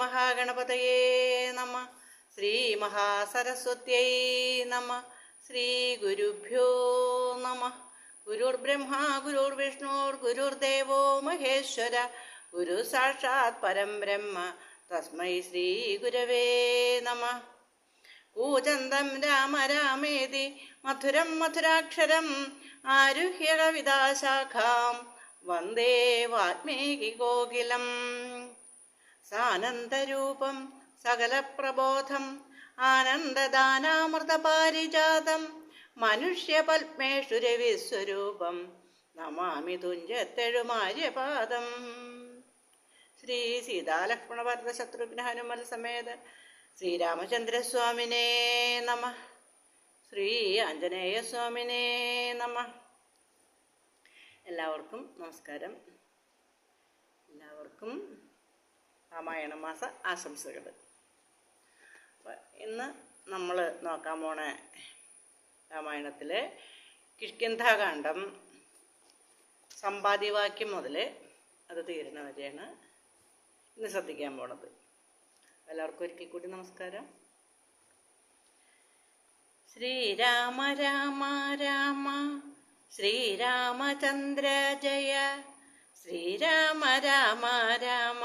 മഹാഗണപതയേ നമ ശ്രീ മഹാസരസ്വത്യൈ നമ ശ്രീ ഗുരുഭ്യോ നമ ഗുരുർബ്രഹ്മാ ഗുരുർവിഷ്ണുർ ഗുരുർദേവോ മഹേശ്വര ഗുരു സാക്ഷാത് പരം ബ്രഹ്മ തസ്മൈ ശ്രീ ഗുരവേ നമ കൂചന്തം രാമ രാമേതി മധുരം മധുരാക്ഷരം ആരുഹ്യ കവിതാശാഖാം വന്ദേ വാൽമീകി കോകിലം സാനന്ദരൂപം സകലപ്രബോധം ആനന്ദദാനാമൃതപാരിജാതം മനുഷ്യപത്മേഷു രവിസ്വരൂപം നമാമി തുഞ്ചത്തെഴുമാര്യപാദം. ശ്രീ സീതാലക്ഷ്മണ ഭരത ശത്രുഘ്ന ഹനുമൽ സമേത ശ്രീരാമചന്ദ്രസ്വാമിനേ നമ ശ്രീ ആഞ്ജനേയ സ്വാമിനെ നമ. എല്ലാവർക്കും നമസ്കാരം. എല്ലാവർക്കും രാമായണ മാസ ആശംസകൾ. ഇന്ന് നമ്മൾ നോക്കാൻ പോണ രാമായണത്തിലെ കിഷ്കിന്ധാകാന്ഡം സമ്പാദ്യവാക്യം മുതൽ അത് തീരുന്ന വരെയാണ് ഇന്ന് ശ്രദ്ധിക്കാൻ പോണത്. എല്ലാവർക്കും ഒരിക്കൽ കൂടി നമസ്കാരം. ശ്രീരാമ രാമ രാമ ശ്രീരാമചന്ദ്ര ജയ ശ്രീരാമ രാമ രാമ.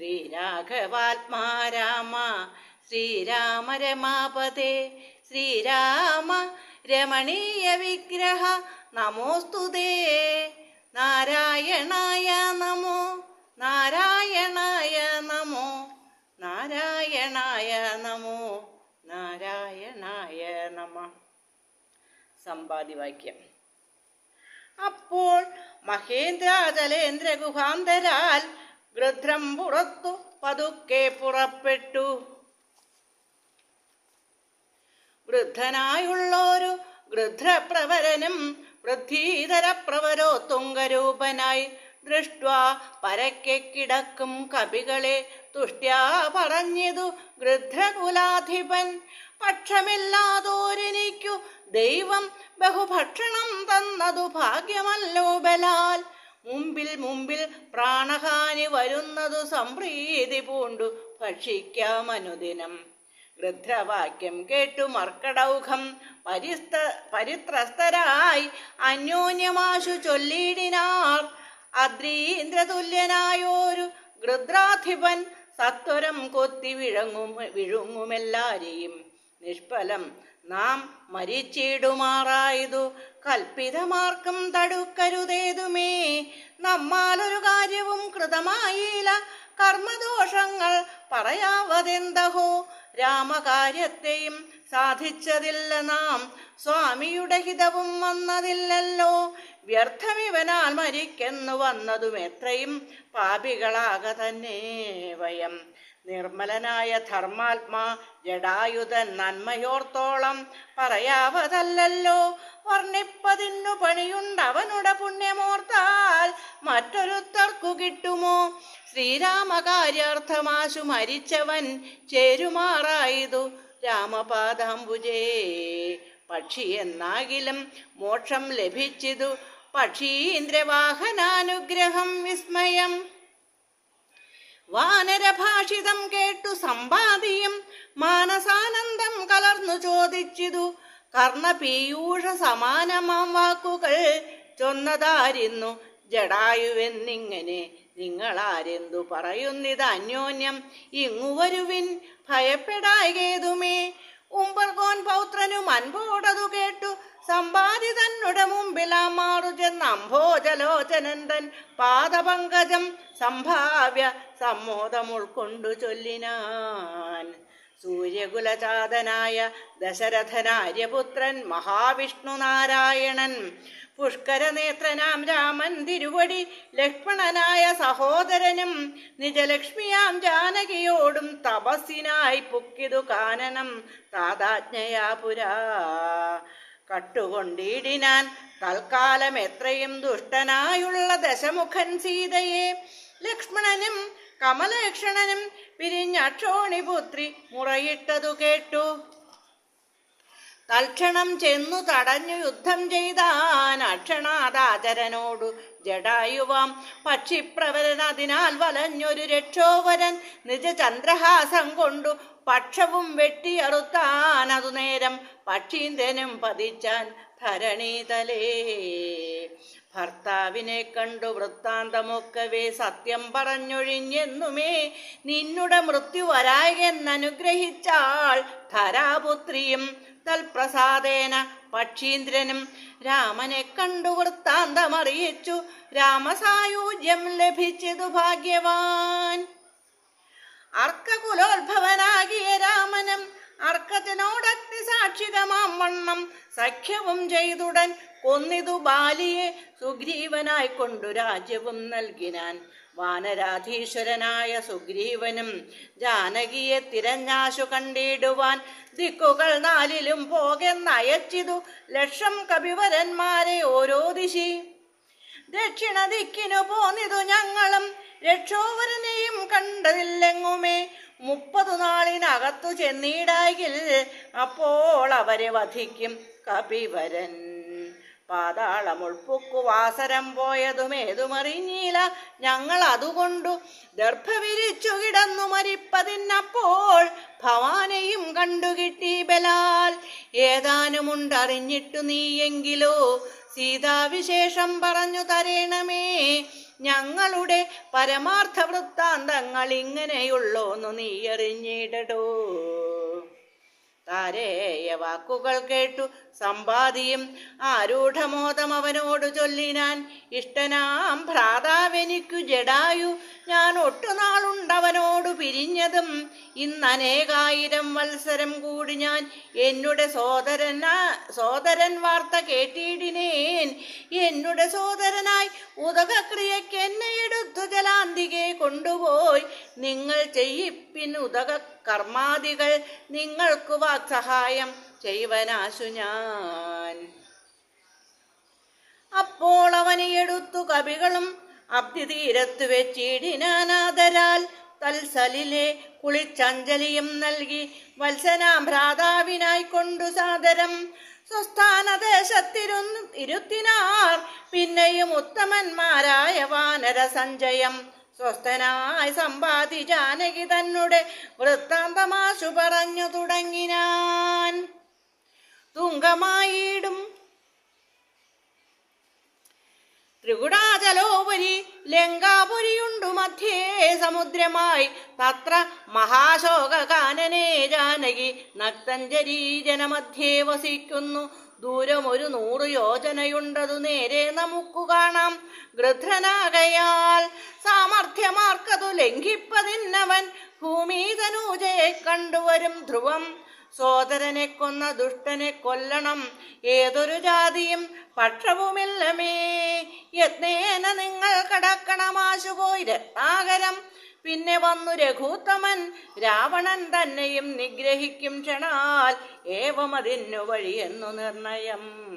ശ്രീരാഘവാത്മാ രാമ ശ്രീരാമ രമാപതേ ശ്രീരാമ രമണീയ വിഗ്രഹ നമോസ്തുതേ നാരായണായ നമോ നാരായണായ നമോ നാരായണായ നമോ നാരായണായ നമ. സമ്പാദിവാക്യം അപ്പോൾ മഹേന്ദ്രാചലേന്ദ്ര ഗുഹാന്തരാൽ ഗൃധ്രം പുറത്തു പതുക്കെ പുറപ്പെട്ടു. വൃദ്ധനായുള്ളൊരു വൃദ്ധീതര പ്രവരോ തുങ്കരൂപനായി ദൃഷ്ട്വാ പരക്കെ കിടക്കും കവികളെ തുഷ്ട്യാ പറഞ്ഞതു ഗൃധ്രകുലാധിപൻ പക്ഷമില്ലാതോരെനിക്കു ദൈവം ബഹുഭക്ഷണം തന്നതു ഭാഗ്യമല്ലോ ബലാൽ. മുമ്പിൽ മുമ്പിൽ പ്രാണഹാനി വരുന്നതു സംപ്രീതി പൂണ്ടു ഭക്ഷിക്കാമനുദിനം ഗൃധ്രവാക്യം കേട്ടു മർക്കടൗഘം. പരിസ്ത പരിത്രസ്തരായി അന്യോന്യമാശു ചൊല്ലിയിടിനാർ അദ്രീന്ദ്രതുല്യനായോരു ഗൃദ്രാധിപൻ സത്വരം കൊത്തി വിഴങ്ങും വിഴുങ്ങുമെല്ലാരെയും. നിഷ്ഫലം നാം മരിച്ചിടുമാറായതു കൽപ്പിതമാർക്കും തടുക്കരുതേതുമേ. നമ്മാലൊരു കാര്യവും കൃതമായില്ല. കർമ്മദോഷങ്ങൾ പറയാവതെന്തഹോ? രാമകാര്യത്തെയും സാധിച്ചതില്ല നാം. സ്വാമിയുടെ ഹിതവും വന്നതില്ലല്ലോ. വ്യർത്ഥമിവനാൽ മരിക്കെന്നു വന്നതും എത്രയും പാപികളാക തന്നെ വയം. നിർമ്മലനായ ധർമാത്മാ ജഡായുധൻ നന്മയോർത്തോളം പറയാവതല്ലോ വർണിപ്പതിന്നു പണിയുണ്ടവനുടെ പുണ്യമോർത്താൽ മറ്റൊരുത്തർക്കു കിട്ടുമോ? ശ്രീരാമകാര്യാർത്ഥമാശു മരിച്ചവൻ ചേരുമാറായതു. രാമപാദാംബുജേ പക്ഷി എന്നാകിലും മോക്ഷം ലഭിച്ചിതു. പക്ഷീന്ദ്രവാഹനാനുഗ്രഹം വിസ്മയം. വാനരഭാഷിതം കേട്ടു സമ്പാദിയും മാനസാനന്ദം കലർന്നു ചോദിച്ചിതു. കർണപീയൂഷ സമാനമാം വാക്കുകൾ ചൊന്നതായിരുന്നു ജടായുവെന്നിങ്ങനെ നിങ്ങളാരെന്തു പറയുന്നിത് അന്യോന്യം? ഇങ്ങു വരുവിൻ ഭയപ്പെടായകേതുമേ? ഉമ്പർകോൻ പൗത്രനും അൻപോടതു കേട്ടു. സമ്പാദി തന്നുടെ മുമ്പിലാമാറു ചെന്ന് അംഭോജലോചനന്ദൻ പാദപങ്കജം സംഭാവ്യ സമ്മോദം ഉൾക്കൊണ്ടു ചൊല്ലിനാൻ സൂര്യകുലചാതനായ ദശരഥനാര്യപുത്രൻ മഹാവിഷ്ണു നാരായണൻ പുഷ്കരനേത്രനാം രാമൻ തിരുവടി ലക്ഷ്മണനായ സഹോദരനും നിജലക്ഷ്മിയാം ജാനകിയോടും തപസ്സിനായി പുക്കിതു കാനനം താതാജ്ഞയാ പുരാ. കട്ടുകൊണ്ടിടിനാൻ തൽക്കാലം എത്രയും ദുഷ്ടനായുള്ള ദശമുഖൻ സീതയെ ലക്ഷ്മണനും കമലക്ഷണനും പിരിഞ്ഞക്ഷോണിപുത്രി മുറയിട്ടതു കേട്ടു. തൽക്ഷണം ചെന്നു തടഞ്ഞു യുദ്ധം ചെയ്താൻ അക്ഷണാദാചരനോടു ജടായുവാം. പക്ഷിപ്രവരൻ അതിനാൽ വലഞ്ഞൊരു രക്ഷോവരൻ നിജചന്ദ്രഹാസം കൊണ്ടു പക്ഷവും വെട്ടിയറുത്താൻ അതു നേരം പക്ഷീന്ദ്രനും പതിച്ചാൻ ധരണീതലേ. ഭർത്താവിനെ കണ്ടു വൃത്താന്തമൊക്കവേ സത്യം പറഞ്ഞൊഴിഞ്ഞെന്നുമേ. നിന്നുടെ മൃത്യു വരായെന്നനുഗ്രഹിച്ചാൾ ധരാപുത്രിയും തൽപ്രസാദേന പക്ഷീന്ദ്രനും രാമനെ കണ്ടു വൃത്താന്തമറിയിച്ചു. രാമസായൂജ്യം ലഭിച്ചതു ഭാഗ്യവാൻ. അർക്കകുലോത്ഭവനാകിയ രാമനും അർക്കത്തിനോടഗ്നി സാക്ഷികമാം വണ്ണം സഖ്യവും ചെയ്തുടൻ കൊന്നിതു ബാലിയെ സുഗ്രീവനായിക്കൊണ്ടു രാജ്യവും നൽകിനാൻ. വാനരാധീശ്വരനായ സുഗ്രീവനും ജാനകിയെ തിരഞ്ഞാശു കണ്ടിടുവാൻ ദിക്കുകൾ നാലിലും പോകെന്നയച്ചിതു ലക്ഷം കവിവരന്മാരെ ഓരോ ദിശി. ദക്ഷിണ ദിക്കിനു പോന്നിതു ഞങ്ങളും രക്ഷോവരനെയും കണ്ടതില്ലെങ്ങുമേ? മുപ്പതു നാളിനകത്തു ചെന്നീടായിൽ അപ്പോൾ അവരെ വധിക്കും കപിവരൻ. പാതാളമുൾപ്പുക്കു വാസരം പോയതുമേതുമറിഞ്ഞീല. ഞങ്ങൾ അതുകൊണ്ടു ദർഭവിരിച്ചു കിടന്നു മരിപ്പതിന്നപ്പോൾ ഭവാനെയും കണ്ടുകിട്ടി ബലാൽ. ഏതാനുമുണ്ടറിഞ്ഞിട്ടു നീയെങ്കിലോ? സീതാവിശേഷം പറഞ്ഞു തരേണമേ. ഞങ്ങളുടെ പരമാർത്ഥ വൃത്താന്തങ്ങൾ ഇങ്ങനെയുള്ളോന്നു നീ അറിഞ്ഞിടടോ താരേയ വാക്കുകൾ കേട്ടു സമ്പാദിയും. ആരൂഢമോദം അവനോട് ചൊല്ലിനാൻ ഇഷ്ടനാം. ഭ്രാതാവെനിക്കു ജഡായു. ഞാൻ ഒട്ടുനാളുണ്ടവനോടു പിരിഞ്ഞതും. ഇന്നനേകായിരം മത്സരം കൂടി ഞാൻ എന്നുടെ സോദരനാ സോദരൻ വാർത്ത കേട്ടിടിനേൻ. എന്നുടെ സോദരനായി ഉദകക്രിയയ്ക്ക് എന്നെ എടുത്തു ജലാന്തികെ കൊണ്ടുപോയി. നിങ്ങൾ ചെയ്യിപ്പിൻ ഉദക കർമാദികൾ നിങ്ങൾക്കു വാക്സഹായം ചെയ്വനാശു ഞാൻ. അപ്പോൾ അവനെ എടുത്തു കവികളും അബ്ദി തീരത്തു വെച്ചിടിനാനാദരാൽ തൽസലിലെ കുളിച്ചഞ്ജലിയും നൽകി വത്സനാം ഭ്രാതാവിനായി കൊണ്ടു സാദരം. സ്വസ്ഥാനദേശത്തിരുന്ന് ഇരുത്തിനാർ പിന്നെയും ഉത്തമന്മാരായ വാനര സഞ്ജയം സ്വസ്ഥനായി സമ്പാദി ജാനകി തന്നെ വൃത്താന്തമാശു പറഞ്ഞു തുടങ്ങിനാൻ. തുങ്കമായിടും. ത്രികുടാചലോപരി ലങ്കാപുരിയുണ്ടു മധ്യേ സമുദ്രമായി. തത്ര മഹാശോകാനനെ ജാനകി നക്തഞ്ജരീ ജനമധ്യേ വസിക്കുന്നു. ദൂരം ഒരു നൂറ് യോജനയുണ്ടതു നേരെ നമുക്കു കാണാം. ഗൃധ്രനാകയാൽ സാമർഥ്യമാർക്കതു ലംഘിപ്പതിന്നവൻ ഭൂമിതനൂജയെ കണ്ടുവരും ധ്രുവം. സോദരനെ കൊന്ന ദുഷ്ടനെ കൊല്ലണം. ഏതൊരു ജാതിയും പക്ഷവുമില്ലമേ. യത്നേന നിങ്ങൾ കടക്കണമാശുപോയി രത്നാകരം. പിന്നെ വന്നു രഘൂത്തമൻ. രാവണൻ തന്നെയും നിഗ്രഹിക്കും ക്ഷണാൽ ഏവമതിന്നു വഴിയെന്നു നിർണയം.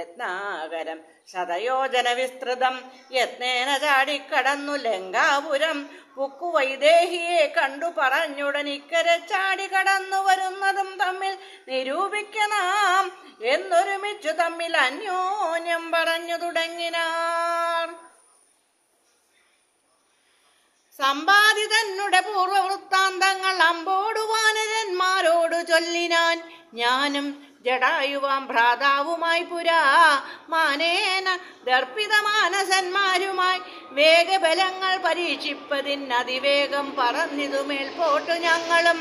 രത്നാകരം ശതയോജന വിസ്തൃതം. യത്നേന ചാടിക്കടന്നു ലങ്കാപുരം. പുക്കു വൈദേഹിയെ കണ്ടു പറഞ്ഞുടൻ ഇക്കരെ ചാടി കടന്നു വരുന്നതും തമ്മിൽ നിരൂപിക്കണം. എന്നൊരുമിച്ചു തമ്മിൽ അന്യോന്യം പറഞ്ഞു തുടങ്ങിനാർ. സമ്പാദിതന്നുടെ പൂർവവൃത്താന്തങ്ങൾ വൃത്താന്തങ്ങൾ അമ്പോടുവാനരന്മാരോട് ചൊല്ലിനാൻ ഞാനും ജടായുവാം ഭ്രാതാവുമായി പുരാ മാനേന ദർപ്പിത മാനസന്മാരുമായി വേഗബലങ്ങൾ പരീക്ഷിപ്പതിന് അതിവേഗം പറന്നിതു പോട്ടു ഞങ്ങളും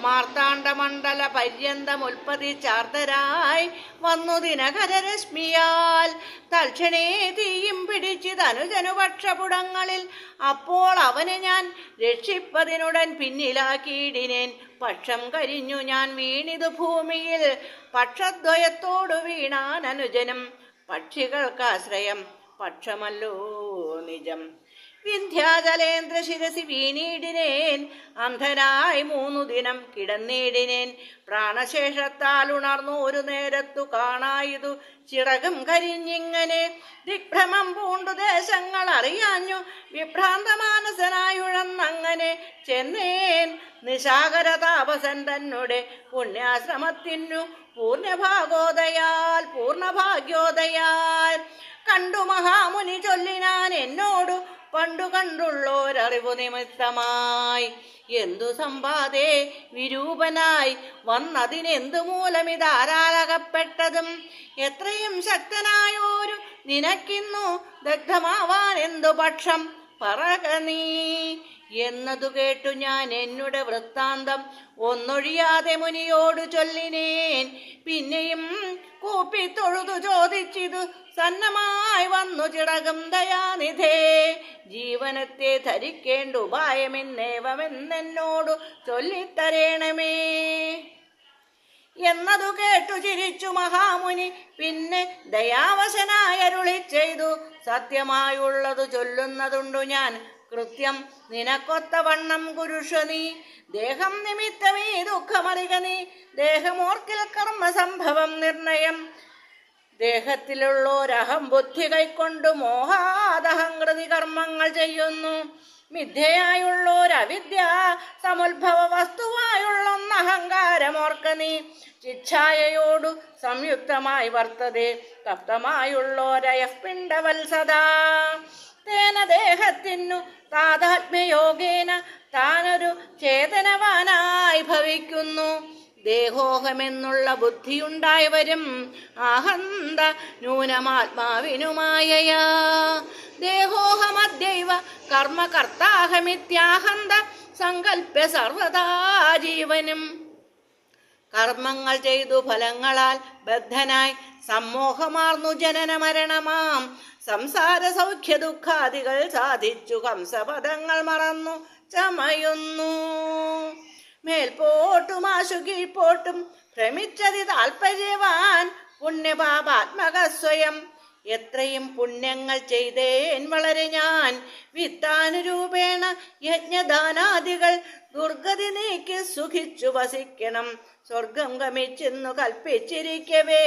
മാർത്താണ്ഡമണ്ഡല പര്യന്തം ഉൽപ്പതിച്ചാർത്തരായി വന്നു ദിനകരരശ്മിയാൽ. തൽക്ഷണേ തീയും പിടിച്ച് തനുജനുപക്ഷപുടങ്ങളിൽ അപ്പോൾ അവനെ ഞാൻ രക്ഷിപ്പതിനുടൻ പിന്നിലാക്കിയിടിനേൻ. പക്ഷം കരിഞ്ഞു ഞാൻ വീണിതു ഭൂമിയിൽ. പക്ഷദ്വയത്തോടു വീണാൻ അനുജനും പക്ഷികൾക്കാശ്രയം. പക്ഷമല്ലോ നിജം. വിന്ധ്യാചലേന്ദ്ര ശിരസി വീണീടിനേൻ അന്ധനായി മൂന്നു ദിനം കിടന്നീടിനേൻ. പ്രാണശേഷത്താൽ ഉണർന്നു ഒരു നേരത്തു കാണായതു ചിറകും കരിഞ്ഞിങ്ങനെ. ദിഗ്ഭ്രമം പൂണ്ടു ദേശങ്ങൾ അറിയാഞ്ഞു വിഭ്രാന്തമാനസനായുഴന്നങ്ങനെ ചെന്നേൻ. നിശാകര താപസൻ തന്നെ പുണ്യാശ്രമത്തിനു പൂർണഭാഗോദയാൽ പൂർണഭാഗ്യോദയാൽ. കണ്ടു മഹാമുനി ചൊല്ലിനാൻ എന്നോടു പണ്ടു കണ്ടുള്ളോരറിവു നിമിത്തമായി. എന്തു സമ്പാദേ വിരൂപനായി. വന്നതിനെന്തു മൂലമിതാരാലകപ്പെട്ടതും എത്രയും ശക്തനായോരു നിനക്കിന്നു ദഗ്ധമാവാൻ എന്തു പക്ഷം. പറക നീ. എന്നതു കേട്ടു ഞാൻ എന്നുടെ വൃത്താന്തം. ഒന്നൊഴിയാതെ മുനിയോട് ചൊല്ലിനേൻ. പിന്നെയും കൂപ്പി തൊഴുതു ചോദിച്ചിതു. സന്നമായി വന്നു ചിടകും ദയാനിധേ. ജീവനത്തെ ധരിക്കേണ്ട ഉപായമെന്നേവമെന്നെന്നോടു ചൊല്ലിത്തരേണമേ. എന്നതു കേട്ടു ചിരിച്ചു മഹാമുനി. പിന്നെ ദയാവശനായരുളി ചെയ്തു സത്യമായുള്ളതു ചൊല്ലുന്നതുണ്ടു ഞാൻ. കൃത്യം നിനക്കൊത്ത വണ്ണം കുരുഷ നീ. ദേഹം നിമിത്തമേ ദുഃഖമറിക നീ. ദേഹമോർക്കിൽ കർമ്മ സംഭവം നിർണയം. ദേഹത്തിലുള്ളോരഹം ബുദ്ധി കൈക്കൊണ്ട് മോഹാദഹങ്കൃതി കർമ്മങ്ങൾ ചെയ്യുന്നു. മിഥ്യയായുള്ളോരവിദ്യ സമുദ്ഭവ വസ്തുവായുള്ളൊന്ന് അഹങ്കാരമോർക്ക നീ. ശിക്ഷായയോടു സംയുക്തമായി വർത്തതെ. തപ്തമായുള്ളോരയഃപിണ്ടവൽ സദാ. തേന ദേഹത്തിനു താതാത്മ്യയോഗേന താനൊരു ചേതനവാനായി ഭവിക്കുന്നു. ദേഹോഹമെന്നുള്ള ബുദ്ധിയുണ്ടായവരും ആഹന്ത ന്യൂനമാത്മാവിനുമായയാ. ദേഹോഹമദ്യൈവ കർമ്മകർത്താഹമിത്യാഹന്ത സങ്കല്പ്യ സർവദാ ജീവനും. കർമ്മങ്ങൾ ചെയ്തു ഫലങ്ങളാൽ ബദ്ധനായി സമ്മോഹമാർന്നു ജനന മരണമാം സംസാര സൗഖ്യ ദുഃഖാദികൾ സാധിച്ചു ഹംസപദങ്ങൾ മറന്നു ചമയുന്നു. മേൽപോട്ടും ആശു കീഴ്പോട്ടും ഭ്രമിച്ചതി താൽപര്യവാൻ പുണ്യപാപാത്മക സ്വയം എത്രയും പുണ്യങ്ങൾ ചെയ്തേൻ വളരെ ഞാൻ. വിത്താനുരൂപേണ യജ്ഞദാനാദികൾ ദുർഗതി നീക്കി സുഖിച്ചു വസിക്കണം. സ്വർഗം ഗമിച്ചെന്നു കൽപ്പിച്ചിരിക്കവേ.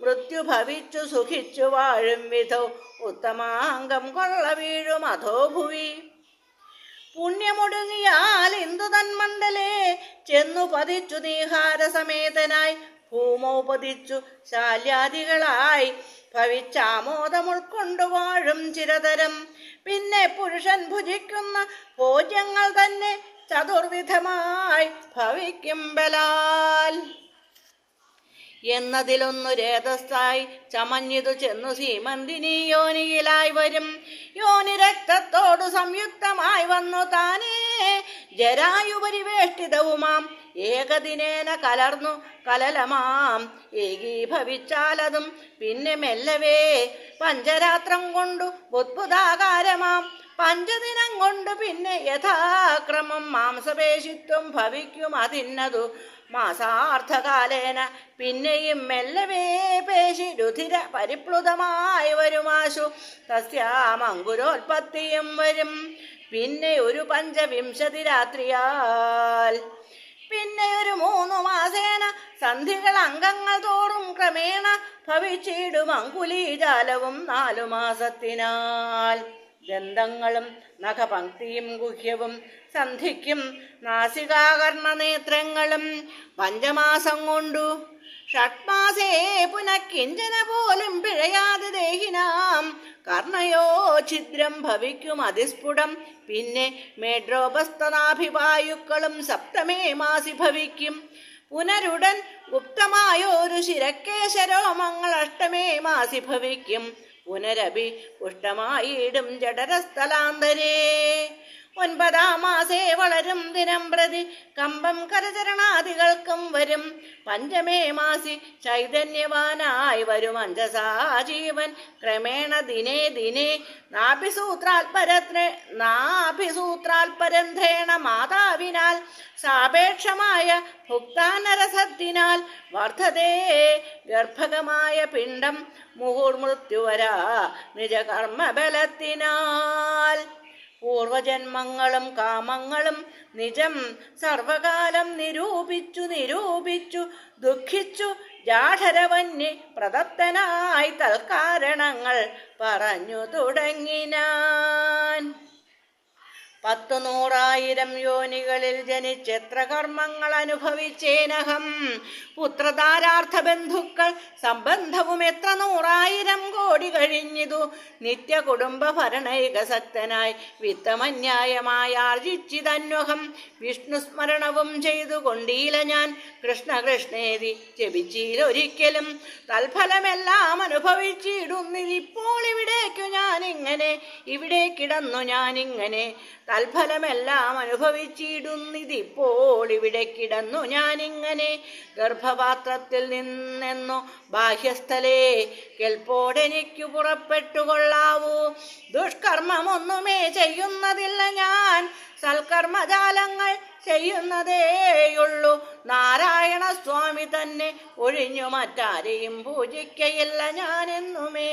മൃത്യു ഭവിച്ചു സുഖിച്ചു വാഴും വിധോ ഉത്തമാംഗം കൊള്ള വീഴും അധോ പുണ്യമൊടുങ്ങിയാൽ ഇന്ദു തന്മണ്ഡലേ ചെന്നു പതിച്ചു നീഹാര സമേതനായി ഭൂമോപതിച്ചു ശാല്യാദികളായി. ഭവിച്ചാമോദം ഉൾക്കൊണ്ടു വാഴും ചിരതരം. പിന്നെ പുരുഷൻ ഭുജിക്കുന്ന ഭോജ്യങ്ങൾ തന്നെ ചതുർവിധമായി ഭവിക്കും ബലാൽ. എന്നതിലൊന്നു രേതസ്ഥായി ചമഞ്ഞിതു ചെന്നു സീമന്തിനി യോനിയിലായി വരും. യോനി രക്തത്തോടു സംയുക്തമായി വന്നു താനേ. ജരായുപരിവേഷ്ടിതവുമാം. ഏകദിനേന കലർന്നു കലലമാം. ഏകീഭവിച്ചാലതും പിന്നെ മെല്ലവേ. പഞ്ചരാത്രം കൊണ്ടു ബുദ്ഭുതാകാരമാം പഞ്ചദിനം കൊണ്ട് പിന്നെ യഥാക്രമം മാംസപേശിത്വം ഭവിക്കും അതിന്നതു മാസാർത്ഥകാലേന പിന്നെയും മെല്ലവേ പേശി രുധിര പരിപ്ലുതമായി വരുമാശു തസ്യാമങ്കുരോത്പത്തിയും വരും. പിന്നെ ഒരു പഞ്ചവിംശതി രാത്രിയാൽ. പിന്നെ ഒരു മൂന്നു മാസേന സന്ധികൾ അംഗങ്ങൾ തോറും ക്രമേണ ഭവിച്ചിടും അങ്കുലീജാലവും നാലു മാസത്തിനാൽ. ദന്തങ്ങളും നഖപങ്ക്തിയും ഗുഹ്യവും സന്ധിക്കും നാസികാകർണനേത്രങ്ങളും പഞ്ചമാസം കൊണ്ടു. ഷട്മാസേ പുനഃക്കിഞ്ചന പോലും പിഴയാതെ ദേഹിനാം. കർണയോ ഛിദ്രം ഭവിക്കും അതിസ്ഫുടം. പിന്നെ മേഡ്രോപസ്തനാഭിവായുക്കളും സപ്തമേ മാസി ഭവിക്കും. പുനരുടൻ ഗുപ്തമായോരു ശിരക്കേശരോമങ്ങൾ അഷ്ടമേ മാസി ഭവിക്കും. പുനരഭി പുഷ്ടമായിടും ജഡരസ്ഥലാന്തരേ ഒൻപതാം മാസേ വളരും ദിനം പ്രതി. കമ്പം കരചരണാദികൾക്കും വരും. പഞ്ചമേ മാസി ചൈതന്യവാനായി വരും അഞ്ചസാജീവൻ ക്രമേണ ദിനേ ദിനേ നാഭിസൂത്രാൽപരത്രേ നാഭിസൂത്രാൽപരന്ധേണ മാതാവിനാൽ സാപേക്ഷമായ ഭുക്താനരസത്തിനാൽ വർദ്ധതേ ഗർഭകമായ പിണ്ഡം മുഹുർമൃത്യുവരാ നിജകർമ്മബലത്തിനാൽ. പൂർവജന്മങ്ങളും കാമങ്ങളും നിജം സർവകാലം നിരൂപിച്ചു നിരൂപിച്ചു ദുഃഖിച്ചു ജാഠരവന്യ പ്രദത്തനായി തൽക്കാരണങ്ങൾ പറഞ്ഞു തുടങ്ങിനാൻ. പത്തു നൂറായിരം യോനികളിൽ ജനിച്ചെത്ര കർമ്മങ്ങൾ അനുഭവിച്ചേനഹം? പുത്രധാരാർത്ഥ ബന്ധുക്കൾ സംബന്ധവും എത്ര നൂറായിരം കോടി കഴിഞ്ഞിതു? നിത്യ കുടുംബ ഭരണൈകസക്തനായി വിത്തമന്യായമായി ആർജിച്ചിതന്വഹം വിഷ്ണു സ്മരണവും ചെയ്തു കൊണ്ടീല ഞാൻ. കൃഷ്ണ കൃഷ്ണേതി ജപിച്ചീലൊരിക്കലും. തൽഫലമെല്ലാം അനുഭവിച്ചിടുന്നിതിപ്പോൾ ഇവിടേക്കു ഞാനിങ്ങനെ. ഇവിടെ കിടന്നു ഞാനിങ്ങനെ. തൽഫലമെല്ലാം അനുഭവിച്ചിടുന്നിതിപ്പോൾ ഇവിടെ കിടന്നു. ഞാനിങ്ങനെ ഗർഭപാത്രത്തിൽ നിന്നെന്നു ബാഹ്യസ്ഥലേ കെൽപ്പോടെനിക്കു പുറപ്പെട്ടുകൊള്ളാവൂ ദുഷ്കർമ്മമൊന്നുമേ ചെയ്യുന്നതില്ല ഞാൻ. സൽക്കർമ്മജാലങ്ങൾ ചെയ്യുന്നതേയുള്ളൂ നാരായണ സ്വാമി തന്നെ ഒഴിഞ്ഞു മറ്റാരെയും പൂജിക്കയില്ല ഞാനെന്നുമേ.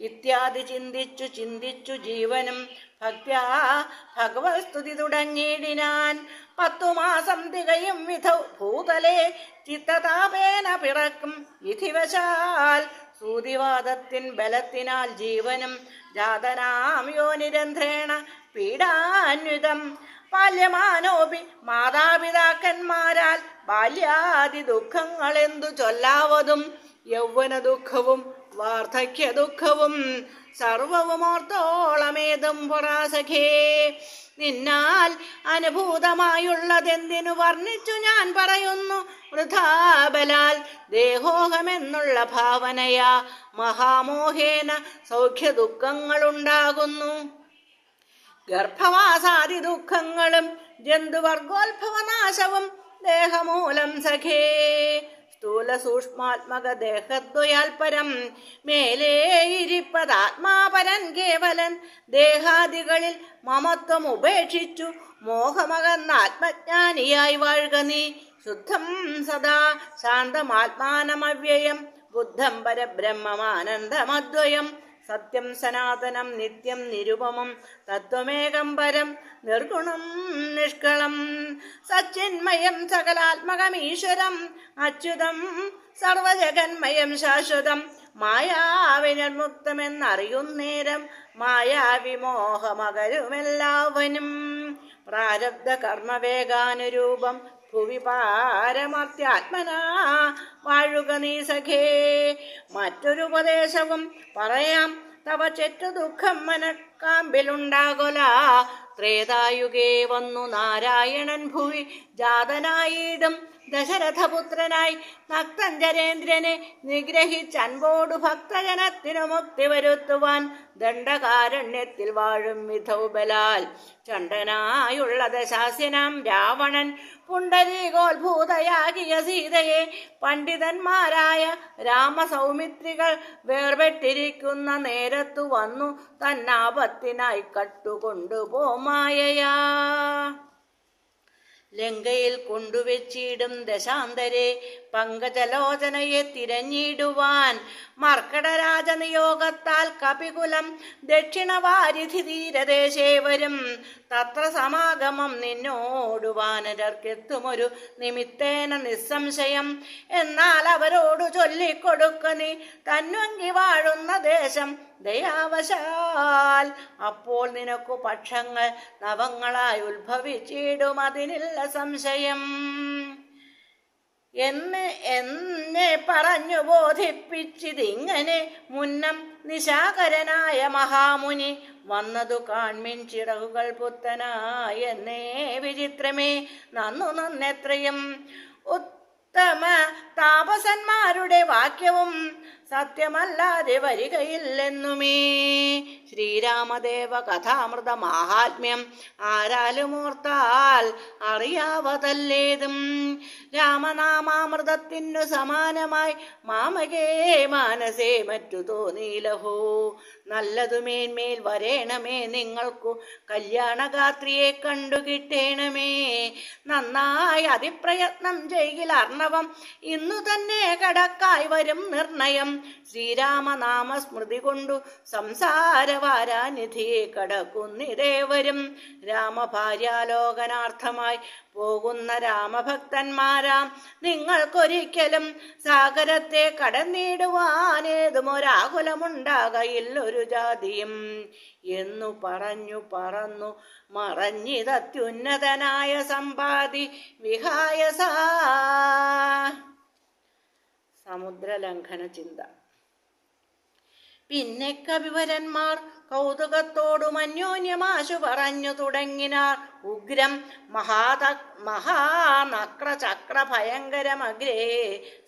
ഇത്യാദി ചിന്തിച്ചു ചിന്തിച്ചു ജീവനും ഭക്ത്യാ ഭഗവത് സ്തുതി തുടങ്ങിയിടിനാൻ. പത്തു മാസം തികയും വിധ ഭൂതലെ ചിത്തതാപേന പിറക്കും വിധിവശാൽ. സൂതിവാദത്തിൻ ബലത്തിനാൽ ജീവനും ജാതനാം യോനിരന്ധ്രേണ പീഡാന്വിതം. ബാല്യമാനോപി മാതാപിതാക്കന്മാരാൽ ബാല്യാദി ദുഃഖങ്ങളെന്തു ചൊല്ലാവതും? യൗവന ദുഃഖവും വാർദ്ധക്യ ദുഃഖവും സർവവുമോർത്തോളമേതും പൊറാസഖേ. നിന്നാൽ അനുഭൂതമായുള്ളതെന്തിനു വർണിച്ചു ഞാൻ പറയുന്നു? വൃഥാബലാൽ ദേഹോഹമെന്നുള്ള ഭാവനയാ മഹാമോഹേന സൗഖ്യ ദുഃഖങ്ങളുണ്ടാകുന്നു ഗർഭവാസാദി ദുഃഖങ്ങളും ജന്തുവർഗോത്ഭവനാശവും ദേഹമൂലം സഖേ. സ്ഥൂല സൂക്ഷ്മാത്മക ദേഹദ്വയാൽ പരം മേലേ ഇരിപ്പതാത്മാപരൻ കേവലൻ ദേഹാദികളിൽ മമത്വം ഉപേക്ഷിച്ചു. മോഹമകന്ന ആത്മജ്ഞാനിയായി വാഴുക നീ. ശുദ്ധം സദാ ശാന്തമാത്മാനമവ്യയം. ബുദ്ധം പരബ്രഹ്മമാനന്ദമദ്വയം. സത്യം സനാതനം നിത്യം നിരുപമം തത്വമേകം പരം നിർഗുണം നിഷ്കളം. സച്ചിന്മയം സകലാത്മകമീശ്വരം അച്യുതം സർവജഗന്മയം ശാശ്വതം. മായാവിനിർമുക്തമെന്നറിയുന്നേരം മായാവിമോഹമകരുമെല്ലാവനും. പ്രാരബ്ധ കർമ്മവേഗാനുരൂപം ഭുവി പാരമർത്യാത്മനാ വാഴുക നീ സഖേ. മറ്റൊരു ഉപദേശവും പറയാം. തവ ചെറ്റു ദുഃഖം മനക്കാമ്പിലുണ്ടാകൊല. ത്രേതായുഗേ വന്നു നാരായണൻ ഭുവി ജാതനായിടും. ദശരഥപുത്രനായി നക്തഞ്ചരേന്ദ്രനെ നിഗ്രഹിച്ച് അൻപോടു ഭക്തജനത്തിനു മുക്തി വരുത്തുവാൻ ദണ്ഡകാരണ്യത്തിൽ വാഴും വിധൗബലാൽ ചണ്ടനായുള്ള ദശാസ്യനാം രാവണൻ പുണ്ടരീകോത്ഭൂതയാകിയ സീതയെ പണ്ഡിതന്മാരായ രാമസൗമിത്രികൾ വേർപെട്ടിരിക്കുന്ന നേരത്തു വന്നു തന്നാപത്തിനായി കട്ടുകൊണ്ടുപോമായയാ. ലങ്കയിൽ കൊണ്ടുവച്ചിടും ദശാന്തരെ പങ്കജലോചനയെ തിരഞ്ഞിടുവാൻ. മർക്കടരാജ നിയോഗത്താൽ കപികുലം ദക്ഷിണവാരിധി തീരദേശേ വരും. തത്ര സമാഗമം നിന്നോടു നിമിത്തേന നിസ്സംശയം. എന്നാൽ അവരോടു ചൊല്ലിക്കൊടുക്ക നീ വാഴുന്ന ദേശം ദയാവശാൽ. അപ്പോൾ നിനക്കു പക്ഷങ്ങൾ നവങ്ങളായി ഉത്ഭവിച്ചിടും അതിനില്ല സംശയം. എന്ന് എന്നെ പറഞ്ഞു ബോധിപ്പിച്ചിതിങ്ങനെ മുന്നം നിശാകരനായ മഹാമുനി വന്നതു കാൺമിൻ ചിറകുകൾ പുത്തനായ എന്നേ വിചിത്രമേ. നന്നു നന്നെത്രയും ഉത്തമ താപസന്മാരുടെ വാക്യവും സത്യമല്ലാതെ വരികയില്ലെന്നുമേ. ശ്രീരാമദേവ കഥാമൃത മാഹാത്മ്യം ആരാലും ഓർത്താൽ അറിയാവതല്ലേതും. രാമനാമാമൃതത്തിനു സമാനമായി മാമകേ മാനസേ മറ്റു തോന്നിയിലഹോ. നല്ലതുമേന്മേൽ വരേണമേ നിങ്ങൾക്കു കല്യാണഗാത്രിയെ കണ്ടു കിട്ടേണമേ. നന്നായി അതിപ്രയത്നം ചെയ്യിൽ അർണവം ഇന്നു തന്നെ കടക്കായി വരും നിർണയം. ശ്രീരാമനാമ സ്മൃതി കൊണ്ടു സംസാരവാരാനിധിയെ കടക്കുന്നിതേവരും. രാമഭാര്യാലോകനാർത്ഥമായി പോകുന്ന രാമഭക്തന്മാരാം നിങ്ങൾക്കൊരിക്കലും സാഗരത്തെ കടന്നിടുവാനേതും ഒരാകുലമുണ്ടാകയില്ലൊരു ജാതിയും. എന്നു പറഞ്ഞു പറന്നു മറഞ്ഞിതത്യുന്നതനായ സമ്പാദി വിഹായസ. സമുദ്രലംഘന ചിന്ത പിന്നെ കവിവരന്മാർ കൗതുകത്തോടും അന്യോന്യമാശു പറഞ്ഞു തുടങ്ങിനാർ. ഉഗ്രം മഹാത മഹാനക്ര ചക്ര ഭയങ്കരമഗ്രേ.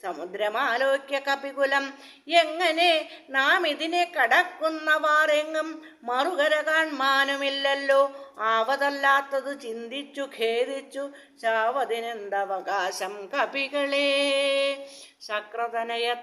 സമുദ്രമാലോക്യ കപികുലം എങ്ങനെ നാം ഇതിനെ കടക്കുന്നവാറെങ്ങും മറുകര കാൺമാനുമില്ലല്ലോ. ആവതല്ലാത്തത് ചിന്തിച്ചു ഖേദിച്ചു ചാവതിനെന്തവകാശം കപികളേ. ശക്രതനയ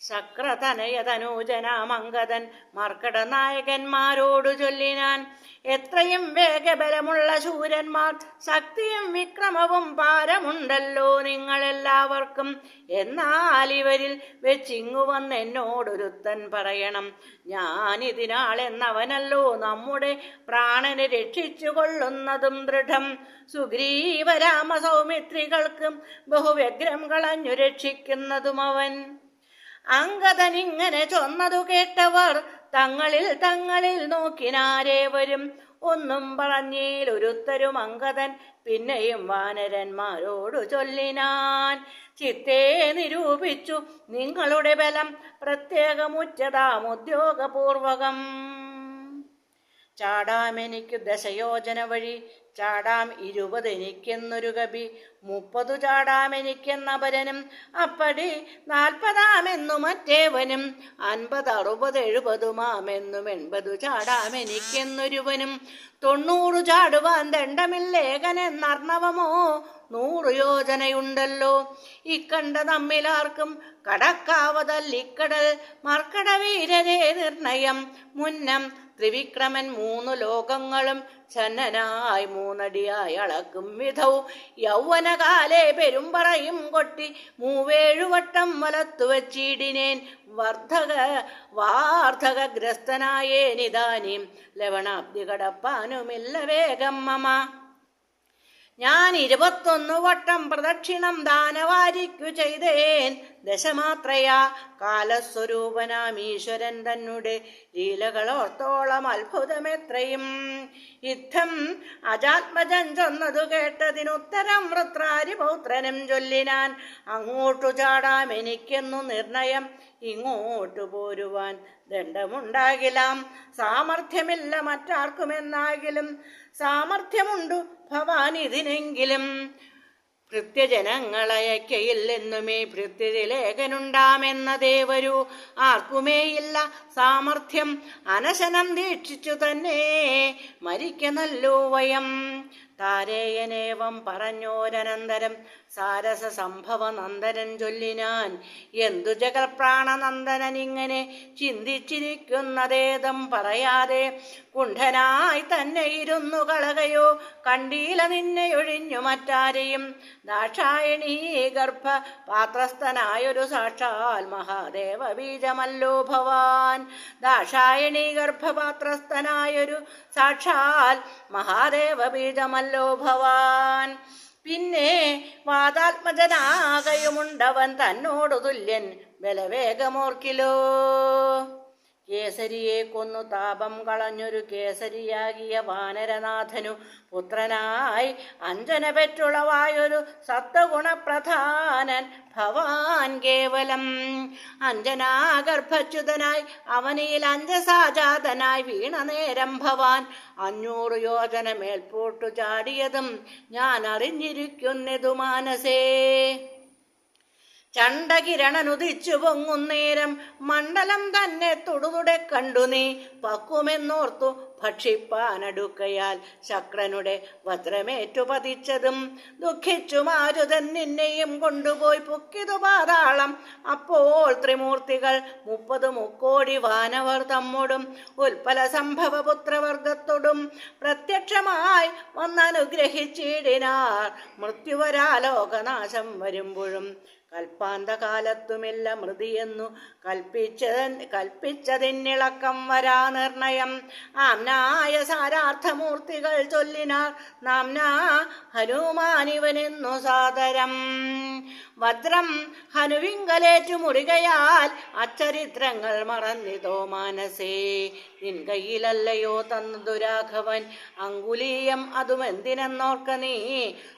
ശക്രതനയതനൂജനാമംഗതൻ മർക്കട നായകന്മാരോടു ചൊല്ലിനാൻ. എത്രയും വേഗബലമുള്ള ശൂരന്മാർ ശക്തിയും വിക്രമവും പാരമുണ്ടല്ലോ നിങ്ങളെല്ലാവർക്കും. എന്നാൽ ഇവരിൽ വെച്ചിങ്ങു വന്ന് എന്നോടൊരുത്തൻ പറയണം ഞാനിതിനാളെന്നവനല്ലോ നമ്മുടെ പ്രാണനെ രക്ഷിച്ചു കൊള്ളുന്നതും ദൃഢം. സുഗ്രീവരാമ സൗമിത്രികൾക്കും ബഹുവ്യഗ്രം കളഞ്ഞു രക്ഷിക്കുന്നതും അവൻ. അങ്കദനിങ്ങനെ ചൊന്നതു കേട്ടവർ തങ്ങളിൽ തങ്ങളിൽ നോക്കിനാരേ വരും. ഒന്നും പറഞ്ഞേൽ ഒരുത്തരും അങ്കദൻ പിന്നെയും വാനരന്മാരോടു ചൊല്ലിനാൻ. ചിത്തേ നിരൂപിച്ചു നിങ്ങളുടെ ബലം പ്രത്യേകമുച്ചതാം ഉദ്യോഗപൂർവകം. ചാടാമെനിക്കു ദശയോജന വഴി ചാടാം ഇരുപത് എനിക്കെന്നൊരു കവി മുപ്പതു ചാടാം എനിക്കെന്നപരനും. അപ്പടി നാൽപ്പതാമെന്നു മറ്റേവനും അൻപത് അറുപത് എഴുപതുമാമെന്നും എൺപതു ചാടാം എനിക്കെന്നൊരുവനും. തൊണ്ണൂറ് ചാടുവാൻ ദണ്ഡമില്ലേകനെന്നർണവമോ? നൂറ് യോജനയുണ്ടല്ലോ. ഇക്കണ്ട നമ്മിലാർക്കും കടക്കാവതല്ലിക്കടൽ മർക്കട വീരരെ നിർണയം മുന്നം ത്രിവിക്രമൻ മൂന്നു ലോകങ്ങളും ചന്നനായി മൂന്നടിയായി അളക്കും വിധവും. യൗവനകാലെ പെരുമ്പറയും കൊട്ടി മൂവേഴുവട്ടം വലത്തു വച്ചിടിനേൻ വർദ്ധക വാർദ്ധകഗ്രസ്തനായേനിതാനും. ലവണാബ്ദി കടപ്പാനുമില്ല വേഗം ഞാൻ ഇരുപത്തൊന്നു വട്ടം പ്രദക്ഷിണം ദാനവാരിക്കു ചെയ്തേൻ. ദശമാത്രയാ കാലസ്വരൂപനാം ഈശ്വരൻ തന്നെ ലീലകളോർത്തോളം അത്ഭുതമെത്രയും. യുദ്ധം അജാത്മജൻ ചൊന്നതു കേട്ടതിനുത്തരം വൃത്രാരി പൗത്രനും ചൊല്ലിനാൻ. അങ്ങോട്ടു ചാടാം എനിക്കെന്നു നിർണയം ഇങ്ങോട്ടു പോരുവാൻ ദണ്ഡമുണ്ടാകിലാം. സാമർഥ്യമില്ല മറ്റാർക്കുമെന്നാകിലും സാമർഥ്യമുണ്ടു ഭവാൻ ഇതിനെങ്കിലും കൃത്യജനങ്ങളയക്കയില്ലെന്നുമേ ഭൃത്യതിലേഖനുണ്ടാമെന്നതേ വരൂ ആർക്കുമേയില്ല സാമർഥ്യം അനശനം ദീക്ഷിച്ചു തന്നെ മരിക്കനല്ലോ വയം. താരേയനേവം പറഞ്ഞോരനന്തരം സാരസ സംഭവ നന്ദനൻ ചൊല്ലിനാൻ. എന്തു ജഗൽപ്രാണനന്ദനൻ ഇങ്ങനെ ചിന്തിച്ചിരിക്കുന്നതേതം പറയാതെ കുണ്ഠനായി തന്നെ ഇരുന്നു കളകയോ കണ്ടീല നിന്നെ ഒഴിഞ്ഞു മറ്റാരെയും. ദാക്ഷായണീ ഗർഭ പാത്രസ്ഥനായൊരു സാക്ഷാൽ മഹാദേവ ബീജമല്ലോ ഭവാൻ. ദാക്ഷായണീ ഗർഭപാത്രസ്ഥനായൊരു സാക്ഷാൽ മഹാദേവ ബീജമല്ലോ ഭവാൻ. പിന്നെ വാതാത്മജനാകയുമുണ്ടവൻ തന്നോടു തുല്യൻ ബലവേഗമോർക്കിലോ. കേസരിയെ കൊന്നു താപം കളഞ്ഞൊരു കേസരിയാകിയ വാനരനാഥനു പുത്രനായി അഞ്ജന പെറ്റുളവായൊരു സത്വഗുണപ്രധാനൻ ഭവാൻ കേവലം. അഞ്ജനാഗർഭച്യുതനായി അവനിയിൽ അഞ്ജസാജാതനായി വീണ നേരം ഭവാൻ അഞ്ഞൂറ് യോജന മേൽപോട്ടു ചാടിയതും ഞാൻ അറിഞ്ഞിരിക്കുന്നതു മാനസേ. ചണ്ടകിരണനുദിച്ചു പൊങ്ങുന്നേരം മണ്ഡലം തന്നെ തൊടുതുടെ കണ്ടു നീ. പക്കുമെന്നോർത്തു ഭക്ഷിപ്പാനടുക്കയാൽ ശക്രനുടെ വജ്രമേറ്റു പതിച്ചതും. ദുഃഖിച്ചു മാരുതൻ നിന്നെയും കൊണ്ടുപോയി പൊക്കിതു പാതാളം. അപ്പോൾ ത്രിമൂർത്തികൾ മുപ്പത് മുക്കോടി വാനവർ തമ്മോടും. ഉൽപ്പല സംഭവ പുത്രവർഗത്തോടും പ്രത്യക്ഷമായി വന്നനുഗ്രഹിച്ചിടിനാർ. മൃത്യുവരാലോകനാശം വരുമ്പോഴും കൽപ്പാന്തകാലത്തുമില്ല മൃതിയെന്നു കൽപ്പിച്ച കൽപ്പിച്ചതിന്നിളക്കം വരാ നിർണയം. ആംനായ സാരാർത്ഥമൂർത്തികൾ ചൊല്ലിനാർ നാംനാ ഹനുമാനിവനെന്നു സാദരം. വജ്രം ഹനുവിങ്കലേറ്റു മുറികയാൽ അച്ചരിത്രങ്ങൾ മറന്നിതോ മാനസേ. നിൻ കയ്യിലല്ലയോ തന്നതു രാഘവൻ അങ്കുലീയം അതുമെന്തിനെന്നോർക്ക നീ.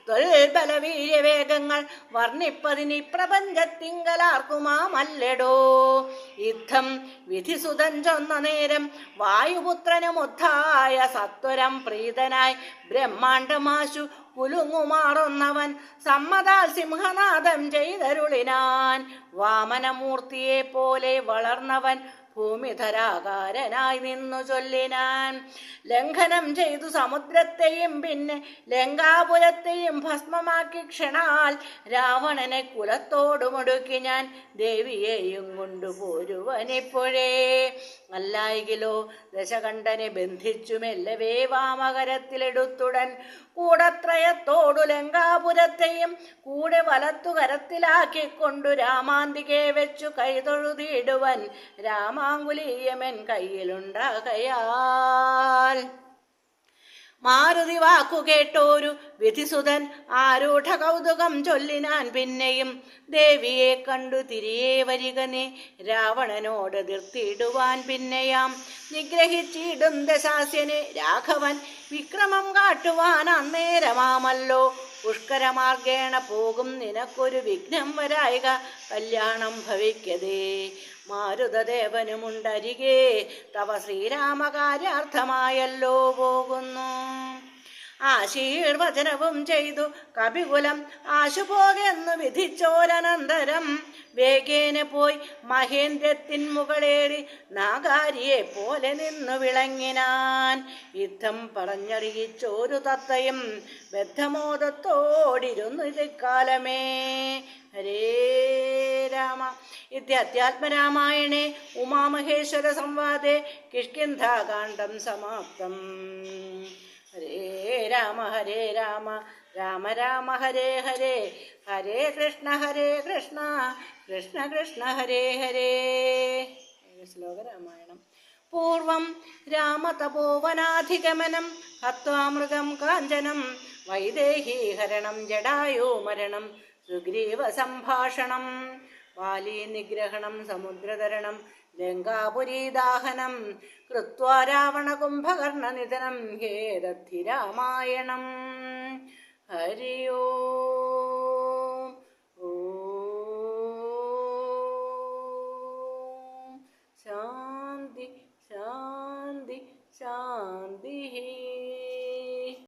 ത്വൽബലവീര്യവേഗങ്ങൾ വർണിപ്പതിനി പ്രപഞ്ചത്തിങ്കലാർക്കുമാമല്ലടോ? യുദ്ധം വിധി സുതഞ്ചൊന്ന നേരം വായുപുത്രനുമൊത്തായ സത്വരം പ്രീതനായി ബ്രഹ്മാണ്ടമാശു കുലുങ്ങുമാറുന്നവൻ സമ്മതാൽ സിംഹനാദം ചെയ്തരുളിനാൻ വാമനമൂർത്തിയെ പോലെ വളർന്നവൻ ഭൂമിധരാകാരനായി നിന്നു ചൊല്ലിനാൻ. ലംഘനം ചെയ്തു സമുദ്രത്തെയും പിന്നെ ലങ്കാപുരത്തെയും ഭസ്മമാക്കി ക്ഷണാൽ രാവണനെ കുലത്തോടുമുടുക്കി ഞാൻ ദേവിയെയും കൊണ്ടുപോരുവനിപ്പോഴേ. അല്ലായെങ്കിലോ ദശകണ്ഠനെ ബന്ധിച്ചു മെല്ലവേ വാമകരത്തിലെടുത്തുടൻ കൂടത്രയത്തോടു ലങ്കാപുരത്തെയും കൂടെ വലത്തുകരത്തിലാക്കിക്കൊണ്ടു രാമാന്തികെ വെച്ചു കൈതൊഴുതിയിടുവൻ രാമാങ്കുലീയമൻ കയ്യിലുണ്ടാകയാൽ. മാരുതി വാക്കു കേട്ടോരു വിധിസുതൻ ആരൂഢ കൗതുകം ചൊല്ലിനാൻ പിന്നെയും ദേവിയെ കണ്ടു തിരിയെ വരികനെ രാവണനോട് നിർത്തിയിടുവാൻ പിന്നെയാം. നിഗ്രഹിച്ചിടും ദശാസ്യനെ രാഘവൻ വിക്രമം കാട്ടുവാൻ അന്നേരമാമല്ലോ. പുഷ്കരമാർഗേണ പോകും നിനക്കൊരു വിഘ്നം വരായിക കല്യാണം ഭവിക്കതേ. മാരുതദേവനുമുണ്ടരികെ. തവ ശ്രീരാമകാര്യാർത്ഥമായല്ലോ പോകുന്നു. ആശീർവചനവും ചെയ്തു. കപികുലം ആശുപോകെന്നു വിധിച്ചോരനന്തരം വേഗേന പോയി മഹേന്ദ്രത്തിൻ മുകളേറി നാഗാരിയെ പോലെ നിന്നു വിളങ്ങിനാൻ. യുദ്ധം പറഞ്ഞറിയിച്ചോരു തത്തയും ബദ്ധമോദത്തോടിരുന്നു ഇക്കാലമേ. ഹരേ രാമ. ഇത്യാത്മരാമായണേ ഉമാമഹേശ്വര സംവാദേ കിഷ്കിന്ധാകാന്ഡം സമാപ്തം. ഹരേ രാമ ഹരേ രാമ. രാമ രാമ ഹരേ ഹരേ. ഹരേ കൃഷ്ണ ഹരേ കൃഷ്ണ. കൃഷ്ണ കൃഷ്ണ ഹരേ ഹരേ. ശ്ലോക രാമായണം. പൂർവം രാമതപോവനാധിഗമനം ഹത്വാമൃഗം കാഞ്ചനം വൈദേഹീഹരണം ജടായോ മരണം സുഗ്രീവ സംഭാഷണം ബാലീ നിഗ്രഹണം സമുദ്രതരണം ലങ്കാപുരീദാഹനം കൃത്വാ രാവണ കുംഭകർണനിധനം ഹേരദ്ധി രാമായണം. ഹരി ഓ